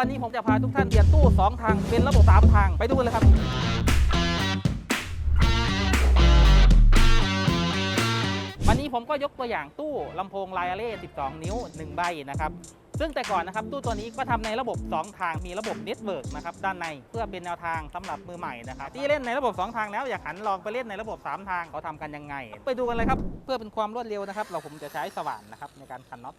วันนี้ผมจะพาทุกท่านเปลี่ยนตู้ 2 ทางเป็นระบบ 3 ทาง ไปดูกันเลยครับ วันนี้ผมก็ยกตัวอย่างตู้ลำโพงไลอาเล่ 12 นิ้ว 1 ใบนะครับ ซึ่งแต่ก่อนนะครับ ตู้ตัวนี้ก็ทำในระบบ 2 ทางมีระบบเน็ตเวิร์กนะครับด้านในเพื่อเป็นแนวทางสำหรับมือใหม่นะครับที่เล่นในระบบ 2 ทางแล้วอยากหันลองไปเล่นในระบบ 3 ทางเขาทำกันยังไง ไปดูกันเลยครับเพื่อเป็นความรวดเร็วนะครับ เราผมจะใช้สว่านนะครับในการขันน็อต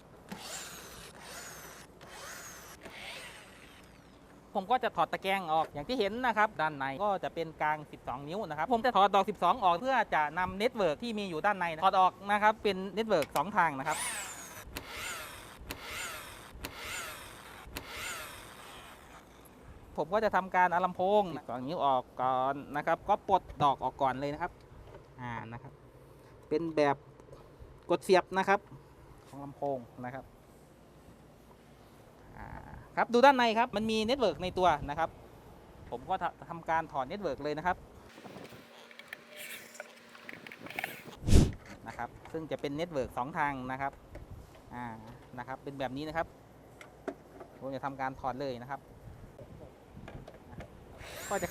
ผมก็จะถอดตะแกรงออกอย่างที่เห็นนะครับ ด้านในก็จะเป็นกลาง 12 นิ้วนะครับ ผมจะถอดดอก 12 ออกเพื่อจะนำเน็ตเวิร์กที่มีอยู่ด้านในถอดออกนะครับเป็นเน็ตเวิร์ก2ทางนะครับผมก็จะทำการอาลำโพง12นิ้วออกก่อนนะครับ ก็ปลดดอกออกก่อนเลยนะครับ อ่านะครับ เป็นแบบกดเสียบนะครับ ของลำโพงนะครับ ครับดูด้านในครับมันมีเน็ตเวิร์กในตัวนะครับ ผมก็ทำการถอดเน็ตเวิร์กเลยนะครับนะครับ ซึ่งจะเป็นเน็ตเวิร์กสองทางนะครับอ่านะครับ เป็นแบบนี้นะครับผมจะทำการถอดเลยนะครับ ก็จะ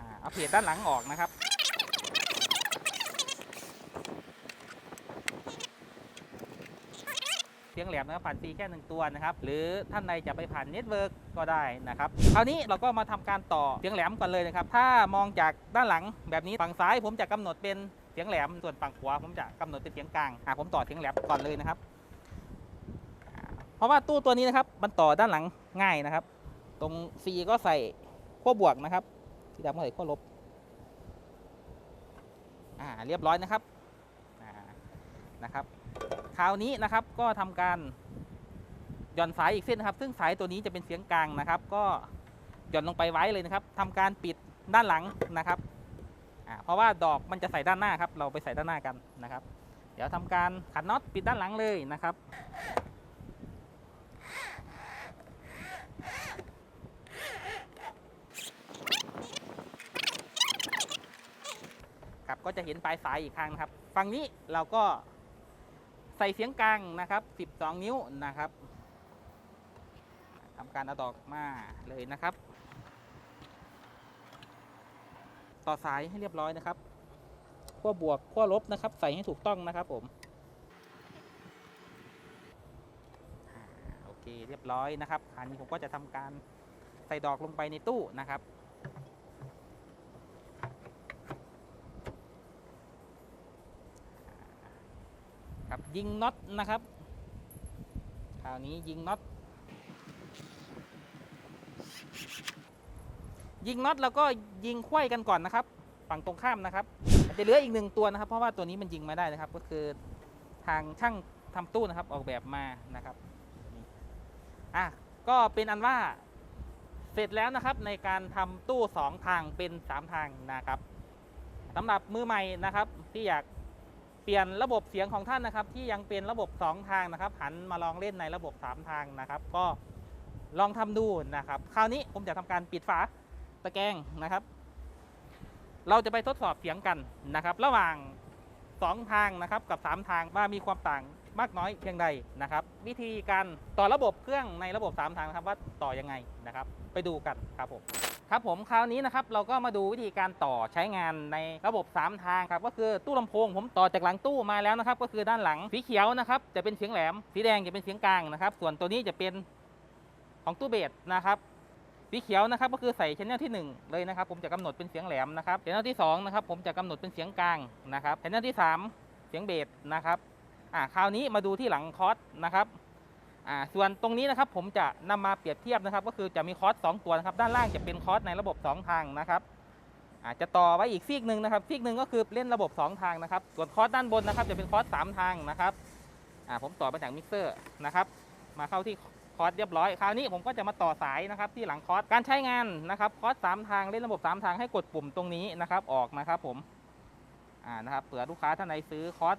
อ่าเอาเพจด้านหลังออกนะครับ เสียงแหลมนะครับผ่านฟรีแค่หนึ่งตัวนะครับหรือท่านใดจะไปผ่านเน็ตเวิร์กก็ได้นะครับคราวนี้เราก็มาทำการต่อเสียงแหลมก่อนเลยนะครับถ้ามองจากด้านหลังแบบนี้ฝั่งซ้ายผมจะกำหนดเป็นเสียงแหลมส่วนฝั่งขวาผมจะกำหนดเป็นเสียงกลางอ่าผมต่อเสียงแหลมก่อนเลยนะครับ เพราะว่าตู้ตัวนี้นะครับมันต่อด้านหลังง่ายนะครับ ตรง C ก็ใส่ขั้วบวกนะครับสีดำก็ใส่ขั้วลบอ่าเรียบร้อยนะครับอ่านะครับ คราวนี้นะครับก็ทำการหย่อนสายอีกเส้นนะครับ ซึ่งสายตัวนี้จะเป็นเสียงกลางนะครับ ก็หย่อนลงไปไว้เลยนะครับทำการปิดด้านหลังนะครับเพราะว่าดอกมันจะใส่ด้านหน้าครับ เราไปใส่ด้านหน้ากันนะครับ เดี๋ยวทำการขันน็อตปิดด้านหลังเลยนะครับครับก็จะเห็นปลายสายอีกครั้งนะครับ ฝั่งนี้เราก็ ส่เสียงกลางนะครับ 12 นิ้วนะครับทำการเอาดอกมาเลยนะครับ ต่อสายให้เรียบร้อยนะครับขั้วบวกขั้วลบนะครับ ใส่ให้ถูกต้องนะครับผมโอเคเรียบร้อยนะครับอันนี้ผมก็จะทำการใส่ดอกลงไปในตู้นะครับ ครับ ยิงน็อตนะครับคราวนี้ยิงน็อตยิงน็อตแล้วก็ยิงไขว้กันก่อนนะครับ ฝั่งตรงข้ามนะครับอาจะเหลืออีกหนึ่งตัวนะครับ เพราะว่าตัวนี้มันยิงไม่ได้นะครับ ก็คือทางช่างทำตู้นะครับ ออกแบบมานะครับอะก็เป็นอันว่าเสร็จแล้วนะครับในการทำตู้ 2 ทางเป็น 3 ทางนะครับสำหรับมือใหม่นะครับที่อยาก เปลี่ยนระบบเสียงของท่านนะครับ ที่ยังเป็นระบบ 2 ทางนะครับ หันมาลองเล่นในระบบ 3 ทางนะครับ ก็ลองทำดูนะครับ คราวนี้ผมจะทำการปิดฝาตะแกรงนะครับ เราจะไปทดสอบเสียงกันนะครับ ระหว่าง 2 ทางนะครับกับ 3 ทางว่ามีความต่าง มากน้อยเพียงใดนะครับ วิธีการต่อระบบเครื่องในระบบ 3 ทางนะครับว่าต่อยังไงนะครับ ไปดูกันครับผมครับผมคราวนี้นะครับเราก็มาดูวิธีการต่อใช้งานในระบบ 3 ทางครับก็คือตู้ลำโพง ผมต่อจากหลังตู้มาแล้วนะครับ ก็คือด้านหลังสีเขียวนะครับจะเป็นเสียงแหลมสีแดงจะเป็นเสียงกลางนะครับ ส่วนตัวนี้จะเป็นของตู้เบสนะครับสีเขียวนะครับก็คือใส่ชแนลที่ 1 เลยนะครับ ผมจะกำหนดเป็นเสียงแหลมนะครับชแนลที่2นะครับผมจะกำหนดเป็นเสียงกลางนะครับชแนลที่ 3 เสียงเบสนะครับ อ่าคราวนี้มาดูที่หลังคอร์สนะครับอ่าส่วนตรงนี้นะครับผมจะนำมาเปรียบเทียบนะครับ ก็คือจะมีคอร์สสองตัวนะครับ ด้านล่างจะเป็นคอร์สในระบบ 2 ทางนะครับอาจจะต่อไว้อีกซีกหนึ่งนะครับซีกหนึ่งก็คือเล่นระบบ 2 ทางนะครับ ส่วนคอร์สด้านบนนะครับ จะเป็นคอร์สสามทางนะครับอ่าผมต่อมาจากมิกเซอร์นะครับ มาเข้าที่คอร์สเรียบร้อยคราวนี้ผมก็จะมาต่อสายนะครับ ที่หลังคอร์สการใช้งานนะครับคอร์สสามทางเล่นระบบ 3 ทางให้กดปุ่มตรงนี้นะครับ ออกนะครับผมอ่านะครับเผื่อลูกค้าท่านใดซื้อคอร์ส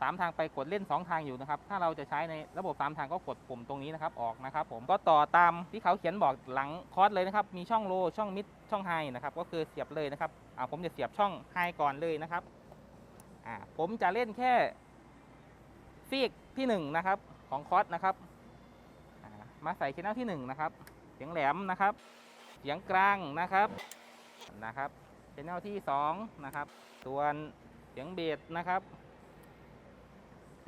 สามทางไปกดเล่น 2 ทางอยู่นะครับ ถ้าเราจะใช้ในระบบ 3 ทางก็กดปุ่มตรงนี้นะครับออกนะครับ ผมก็ต่อตามที่เขาเขียนบอกหลังคอร์สเลยนะครับ มีช่องโลช่องมิดช่องไฮนะครับ ก็คือเสียบเลยนะครับผมจะเสียบช่องไฮก่อนเลยนะครับผมจะเล่นแค่ซีกที่1นะครับของคอร์สนะครับมาใส่ชแนลที่หนึ่งนะครับเสียงแหลมนะครับ เสียงกลางนะครับนะครับชแนลที่สองนะครับส่วนเสียงเบสนะครับ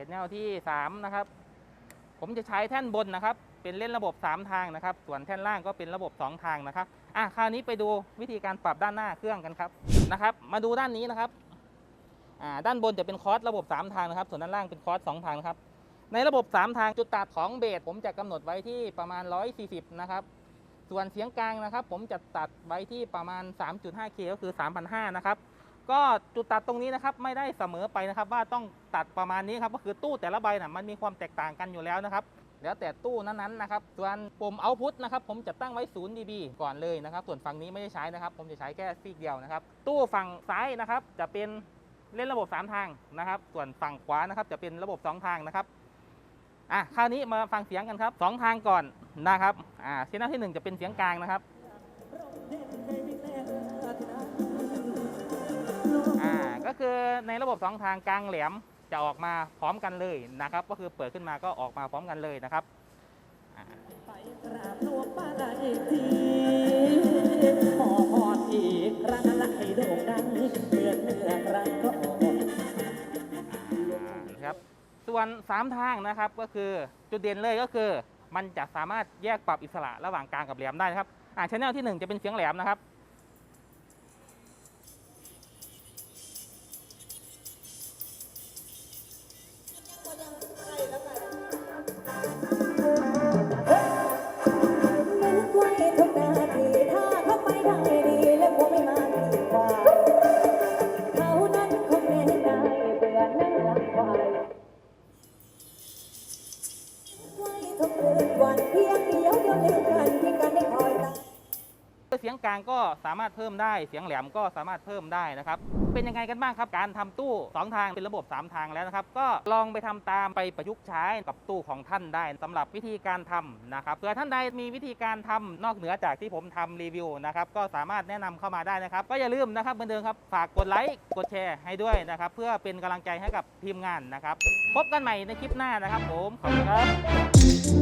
ชแนลที่สามนะครับ ผมจะใช้แท่นบนนะครับ เป็นเล่นระบบ 3 ทางนะครับ ส่วนแท่นล่างก็เป็นระบบ 2 ทางนะครับอะคราวนี้ไปดูวิธีการปรับด้านหน้าเครื่องกันครับนะครับ มาดูด้านนี้นะครับอ่าด้านบนจะเป็นคอร์สระบบ 3 ทางนะครับ ส่วนด้านล่างเป็นคอร์ส2ทางนะครับในระบบ 3 ทางจุดตัดของเบสผมจะกำหนดไว้ที่ประมาณ 140 นะครับ ส่วนเสียงกลางนะครับ ผมจะตัดไว้ที่ประมาณ 3.5K ก็คือ 3,500 นะครับ ก็จุดตัดตรงนี้นะครับไม่ได้เสมอไปนะครับ ว่าต้องตัดประมาณนี้ครับก็คือตู้แต่ละใบนะมันมีความแตกต่างกันอยู่แล้วนะครับแล้วแต่ตู้นั้นๆนะครับ ส่วนปุ่ม output นะครับผมจะตั้งไว้ 0 dB ก่อนเลยนะครับ ส่วนฝั่งนี้ไม่ได้ใช้นะครับ ผมจะใช้แค่ซีกเดียวนะครับ ตู้ฝั่งซ้ายนะครับ จะเป็นเล่นระบบ 3 ทางนะครับ ส่วนฝั่งขวานะครับ จะเป็นระบบ 2 ทางนะครับ อะ คราวนี้มาฟังเสียงกันครับ 2 ทางก่อนนะครับ อ่าชแนลที่ 1 จะเป็นเสียงกลางนะครับ ก็คือในระบบ 2 ทางกลางแหลมจะออกมาพร้อมกันเลยนะครับ ก็คือเปิดขึ้นมาก็ออกมาพร้อมกันเลยนะครับไปกราบหลวงป้าได้ทีขอพรอีกครั้งละให้โด่งดังเมื่อเมื่อครั้งก็ออกครับส่วน 3 ทางนะครับก็คือจุดเด่นเลยก็คือ มันจะสามารถแยกปรับอิสระระหว่างกลางกับแหลมได้นะครับอ่าชแนลที่ 1 จะเป็นเสียงแหลมนะครับ ลางก็สามารถเพิ่มได้ เสียงแหลมก็สามารถเพิ่มได้นะครับ เป็นยังไงกันบ้างครับการทำตู้ 2 ทางเป็นระบบ 3 ทางแล้วนะครับ ก็ลองไปทำตามไปประยุกต์ใช้กับตู้ของท่านได้สำหรับวิธีการทำนะครับเผื่อท่านใดมีวิธีการทำนอกเหนือจากที่ผมทำรีวิวนะครับก็สามารถแนะนำเข้ามาได้นะครับ ก็อย่าลืมนะครับเหมือนเดิมครับฝากกดไลค์กดแชร์ให้ด้วยนะครับ เพื่อเป็นกำลังใจให้กับทีมงานนะครับ พบกันใหม่ในคลิปหน้านะครับ ผมขอบคุณครับ